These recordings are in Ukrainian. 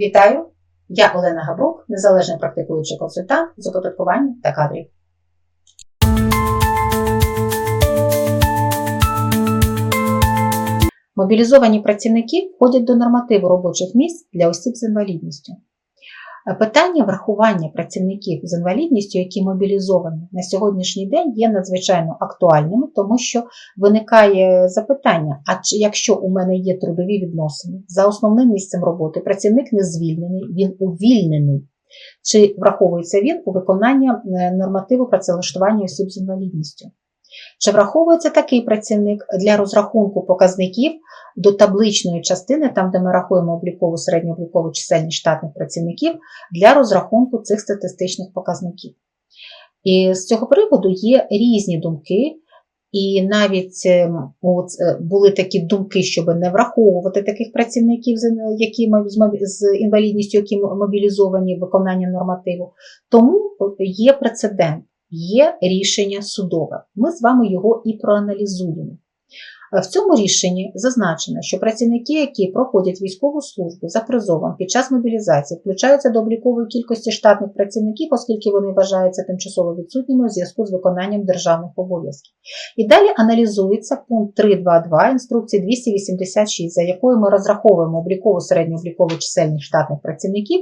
Вітаю! Я Олена Габрук, незалежний практикуючий консультант з оподаткування та кадрів. Мобілізовані працівники входять до нормативу робочих місць для осіб з інвалідністю. Питання врахування працівників з інвалідністю, які мобілізовані на сьогоднішній день, є надзвичайно актуальними, тому що виникає запитання: а якщо у мене є трудові відносини за основним місцем роботи, працівник не звільнений, він увільнений. Чи враховується він у виконання нормативу працевлаштування осіб з інвалідністю? Чи враховується такий працівник для розрахунку показників до табличної частини, там, де ми рахуємо облікову середньооблікову чисельність штатних працівників, для розрахунку цих статистичних показників? І з цього приводу є різні думки, і навіть от, були такі думки, щоб не враховувати таких працівників, які з інвалідністю, які мобілізовані в виконанні нормативу. Тому є прецедент є рішення судове. Ми з вами його і проаналізуємо. В цьому рішенні зазначено, що працівники, які проходять військову службу за призовом під час мобілізації, включаються до облікової кількості штатних працівників, оскільки вони вважаються тимчасово відсутніми у зв'язку з виконанням державних обов'язків. І далі аналізується пункт 3.2.2 інструкції 286, за якою ми розраховуємо облікову середньооблікову чисельність штатних працівників,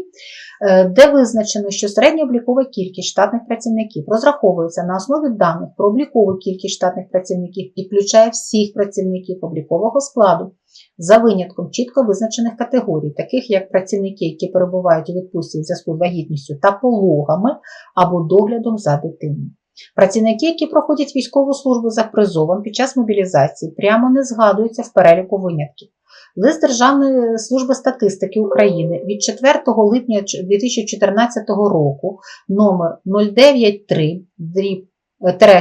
е, де визначено, що середньооблікова кількість штатних працівників розраховується на основі даних про облікову кількість штатних працівників і включає всіх працівників працівників облікового складу за винятком чітко визначених категорій, таких як працівники, які перебувають у відпустці в зв'язку з вагітністю та пологами або доглядом за дитиною. Працівники, які проходять військову службу за призовом під час мобілізації, прямо не згадуються в переліку винятків. Лист Державної служби статистики України від 4 липня 2014 року номер 093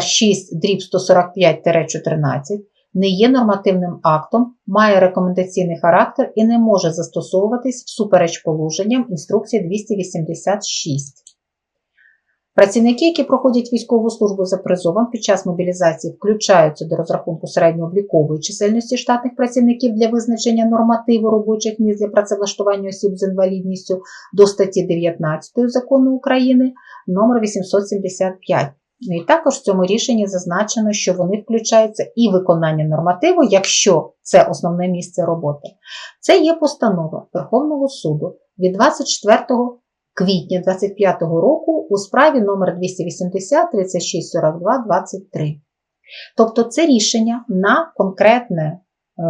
6 145 14 не є нормативним актом, має рекомендаційний характер і не може застосовуватись всупереч положенням інструкції 286. Працівники, які проходять військову службу за призовом під час мобілізації, включаються до розрахунку середньооблікової чисельності штатних працівників для визначення нормативу робочих місць для працевлаштування осіб з інвалідністю до статті 19 закону України номер 875 Ну і також в цьому рішенні зазначено, що вони включаються і виконання нормативу, якщо це основне місце роботи. Це є постанова Верховного суду від 24 квітня 2025 року у справі номер 280 36 42 23. Тобто це рішення на конкретне е,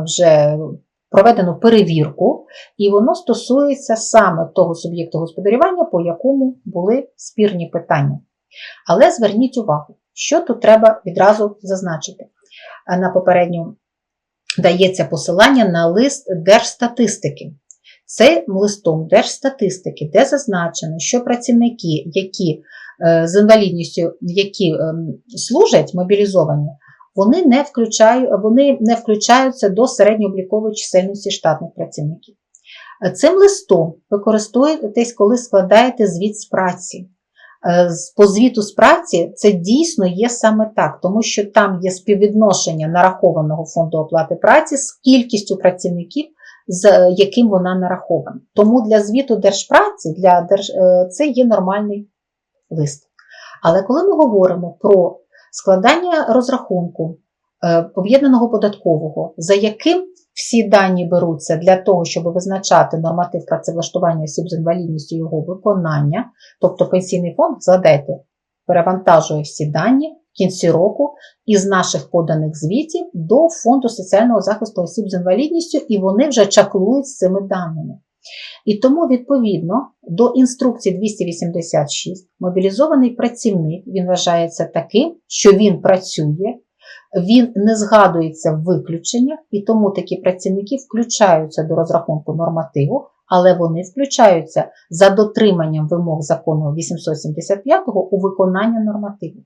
вже проведену перевірку, і воно стосується саме того суб'єкту господарювання, по якому були спірні питання. Але зверніть увагу, що тут треба відразу зазначити. На попередньо дається посилання на лист Держстатистики. Цим листом Держстатистики, де зазначено, що працівники, які е, з інвалідністю, які ем, служать мобілізовані, вони не включають, вони не включаються до середньооблікової чисельності штатних працівників. Цим листом ви користуєтесь, коли складаєте звіт з праці. Е, по звіту з праці це дійсно є саме так, тому що там є співвідношення нарахованого фонду оплати праці з кількістю працівників, з яким вона нарахована. Тому для звіту держпраці для держ... Е, це є нормальний лист. Але коли ми говоримо про складання розрахунку е, об'єднаного податкового, за яким всі дані беруться для того, щоб визначати норматив працевлаштування осіб з інвалідністю його виконання, тобто пенсійний фонд, згадайте, перевантажує всі дані в кінці року із наших поданих звітів до Фонду соціального захисту осіб з інвалідністю, і вони вже чаклують з цими даними. І тому, відповідно, до інструкції 286 мобілізований працівник він вважається таким, що він працює він не згадується в виключеннях, і тому такі працівники включаються до розрахунку нормативу, але вони включаються за дотриманням вимог закону 875 у виконання нормативу.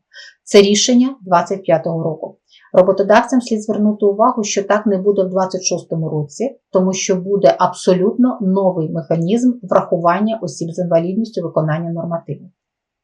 Це рішення 2025 року. Роботодавцям слід звернути увагу, що так не буде в 2026 році, тому що буде абсолютно новий механізм врахування осіб з інвалідністю виконання нормативу.